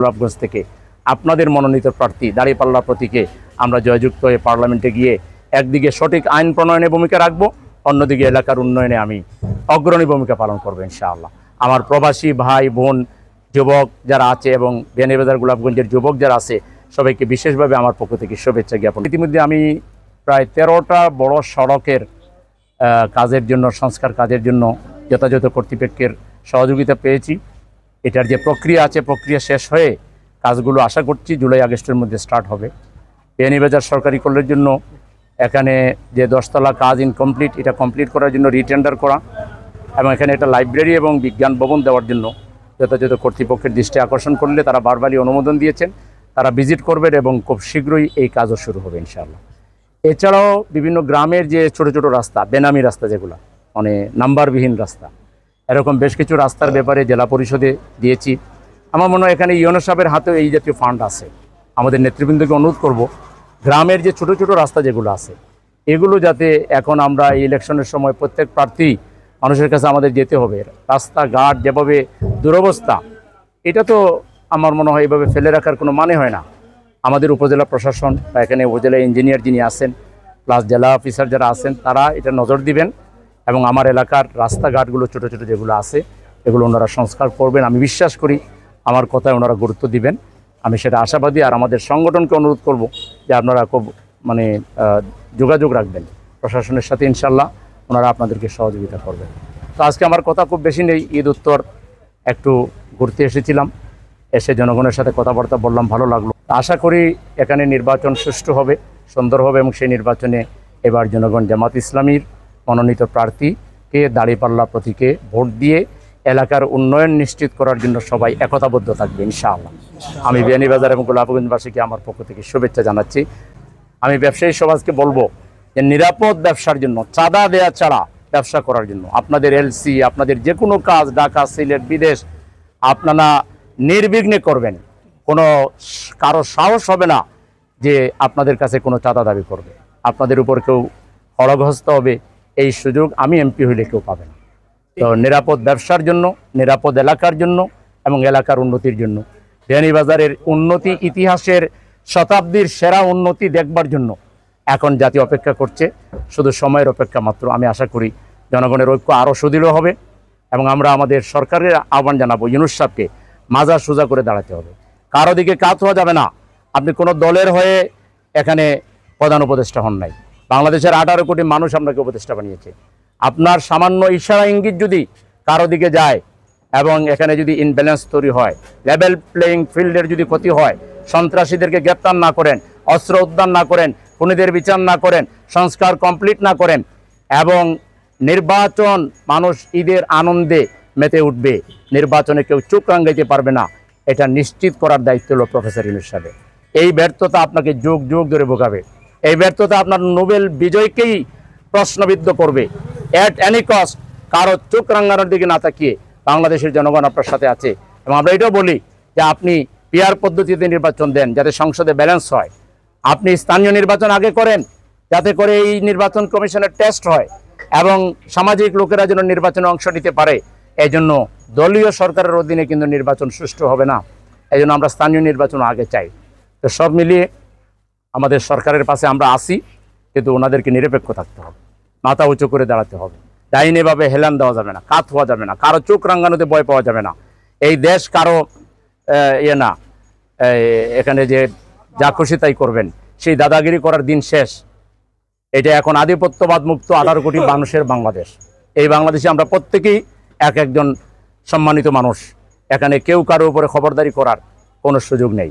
গোলাপগঞ্জ থেকে আপনাদের মনোনীত প্রার্থী দাঁড়িপাল্লা প্রতীকে আমরা জয়যুক্ত হয়ে পার্লামেন্টে গিয়ে একদিকে সঠিক আইন প্রণয়নে ভূমিকা রাখব, অন্যদিকে এলাকার উন্নয়নে আমি অগ্রণী ভূমিকা পালন করব ইনশাআল্লাহ। আমার প্রবাসী ভাই, বোন, যুবক যারা আছে এবং বেনিবাজার গোলাপগঞ্জের যুবক যারা আছে, সবাইকে বিশেষভাবে আমার পক্ষ থেকে শুভেচ্ছা জ্ঞাপন। ইতিমধ্যে আমি প্রায় তেরোটা বড় সড়কের কাজের জন্য, সংস্কার কাজের জন্য যথাযথ কর্তৃপক্ষের সহযোগিতা পেয়েছি। এটার যে প্রক্রিয়া আছে, প্রক্রিয়া শেষ হয়ে কাজগুলো আশা করছি জুলাই আগস্টের মধ্যে স্টার্ট হবে। বেনিবাজার সরকারি কলের জন্য এখানে যে দশতলা কাজ ইনকমপ্লিট এটা কমপ্লিট করার জন্য রিটেন্ডার করা এবং এখানে একটা লাইব্রেরি এবং বিজ্ঞান ভবন দেওয়ার জন্য যথাযথ কর্তৃপক্ষের দৃষ্টি আকর্ষণ করলে তারা বারবারই অনুমোদন দিয়েছেন। তারা ভিজিট করবেন এবং খুব শীঘ্রই এই কাজও শুরু হবে ইনশাআল্লাহ। এছাড়াও বিভিন্ন গ্রামের যে ছোট ছোট রাস্তা, বেনামি রাস্তা যেগুলো মানে নাম্বারবিহীন রাস্তা এরকম বেশ কিছু রাস্তার ব্যাপারে জেলা পরিষদে দিয়েছি। আমার মনে হয় এখানে ইউনো সাহেবের হাতেও এই জাতীয় ফান্ড আছে। আমাদের নেতৃবৃন্দকে অনুরোধ করব গ্রামের যে ছোট ছোট রাস্তা যেগুলো আছে এগুলো যাতে এখন আমরা এই ইলেকশনের সময় প্রত্যেক প্রার্থী মানুষের কাছে আমাদের যেতে হবে। রাস্তাঘাট যেভাবে দুরবস্থা এটা তো আমার মনে হয় এভাবে ফেলে রাখার কোনো মানে হয় না। আমাদের উপজেলা প্রশাসন বা এখানে উপজেলা ইঞ্জিনিয়ার যিনি আছেন প্লাস জেলা অফিসার যারা আছেন তারা এটা নজর দিবেন। এবং আমার এলাকার রাস্তাঘাটগুলো ছোট ছোট যেগুলো আছে, এগুলো ওনারা সংস্কার করবেন। আমি বিশ্বাস করি আমার কথায় ওনারা গুরুত্ব দিবেন। আমি সেটা আশাবাদী আর আমাদের সংগঠনকে অনুরোধ করব যে আপনারা খুব মানে যোগাযোগ রাখবেন। প্রশাসনের সাথে ইনশাল্লাহ ওনারা আপনাদেরকে সহযোগিতা করবেন। তো আজকে আমার কথা খুব বেশি নেই, ঈদ উত্তর একটু ঘুরতে এসেছিলাম। এসে জনগণের সাথে কথাবার্তা বললাম, ভালো লাগল। আশা করি এখানে নির্বাচন সুষ্ঠু হবে, সুন্দর হবে এবং সেই নির্বাচনে এবার জনগণ জামাত ইসলামীর মনোনীত প্রার্থীকে, দাঁড়িপাল্লা প্রতীকে ভোট দিয়ে এলাকার উন্নয়ন নিশ্চিত করার জন্য সবাই একতাবদ্ধ থাকবে, ইনশাআল্লাহ। আমি বিয়ানীবাজার এবং গোলাপগঞ্জবাসীকে আমার পক্ষ থেকে শুভেচ্ছা জানাচ্ছি। আমি ব্যবসায়ী সমাজকে বলব যে নিরাপদ ব্যবসার জন্য, চাঁদা দেয়া ছাড়া ব্যবসা করার জন্য, আপনাদের এলসি, আপনাদের যে কোনো কাজ, ঢাকা, সিলেট, বিদেশ, আপনারা নির্বিঘ্নে করবেন। কোনো কারও সাহস হবে না যে আপনাদের কাছে কোনো চাঁদা দাবি করবে। আপনাদের উপর কেউ হড়গহস্ত হবে এই সুযোগ আমি এমপি হইলে কেউ পাবে না। তো নিরাপদ ব্যবসার জন্য, নিরাপদ এলাকার জন্য এবং এলাকার উন্নতির জন্য। বিয়ানীবাজারের উন্নতি ইতিহাসের শতাব্দীর সেরা উন্নতি দেখবার জন্য এখন জাতি অপেক্ষা করছে। শুধু সময়ের অপেক্ষা মাত্র আমি আশা করি জনগণের ঐক্য আরও সুদৃঢ় হবে এবং আমরা আমাদের সরকারের আহ্বান জানাব, ইউনুস সাহেবকে মাজা সোজা করে দাঁড়াতে হবে। কারও দিকে কাত হওয়া যাবে না। আপনি কোনো দলের হয়ে এখানে প্রধান উপদেষ্টা হন নাই। বাংলাদেশের আঠারো কোটি মানুষ আপনাকে উপদেষ্টা বানিয়েছে। আপনার সামান্য ইশারা ইঙ্গিত যদি কারও দিকে যায় এবং এখানে যদি ইনব্যালেন্স তৈরি হয় লেভেল প্লেয়িং ফিল্ডের যদি ক্ষতি হয়, সন্ত্রাসীদেরকে গ্রেপ্তার না করেন, অস্ত্র উদ্ধার না করেন, খুনিদের বিচার না করেন, সংস্কার কমপ্লিট না করেন, এবং নির্বাচন মানুষ ঈদের আনন্দে মেতে উঠবে, নির্বাচনে কেউ চোখ রাঙ্গাইতে পারবে না, এটা নিশ্চিত করার দায়িত্ব হলো প্রফেসর ইউনুস সাহেবের। এই ব্যর্থতা আপনাকে যুগ যুগ ধরে ভোগাবে। এই ব্যর্থতা আপনার নোবেল বিজয়কেই প্রশ্নবিদ্ধ করবে। অ্যাট এনি কস্ট কারও চোখ রাঙ্গানোর দিকে না তাকিয়ে বাংলাদেশের জনগণ আপনার সাথে আছে। এবং আমরা এটাও বলি যে আপনি পিয়ার পদ্ধতিতে নির্বাচন দেন, যাতে সংসদে ব্যালেন্স হয়। আপনি স্থানীয় নির্বাচন আগে করেন, যাতে করে এই নির্বাচন কমিশনের টেস্ট হয় এবং সামাজিক লোকেরা যেন নির্বাচনে অংশ নিতে পারে। এই জন্য দলীয় সরকারের অধীনে কিন্তু নির্বাচন সুষ্ঠু হবে না। এই জন্য আমরা স্থানীয় নির্বাচন আগে চাই। তো সব মিলিয়ে আমাদের সরকারের পাশে আমরা আসি কিন্তু ওনাদেরকে নিরপেক্ষ থাকতে হবে। মাথা উঁচু করে দাঁড়াতে হবে। ডাইনিভাবে হেলান দেওয়া যাবে না, কাত হওয়া যাবে না, কারও চোখ রাঙ্গানোতে ভয় পাওয়া যাবে না। এই দেশ কারও ইয়ে না এখানে যে যা খুশি তাই করবেন। সেই দাদাগিরি করার দিন শেষ। এটা এখন আধিপত্যবাদ মুক্ত আঠারো কোটি মানুষের বাংলাদেশ। এই বাংলাদেশে আমরা প্রত্যেকেই এক একজন সম্মানিত মানুষ। এখানে কেউ কারও উপরে খবরদারি করার কোনো সুযোগ নেই।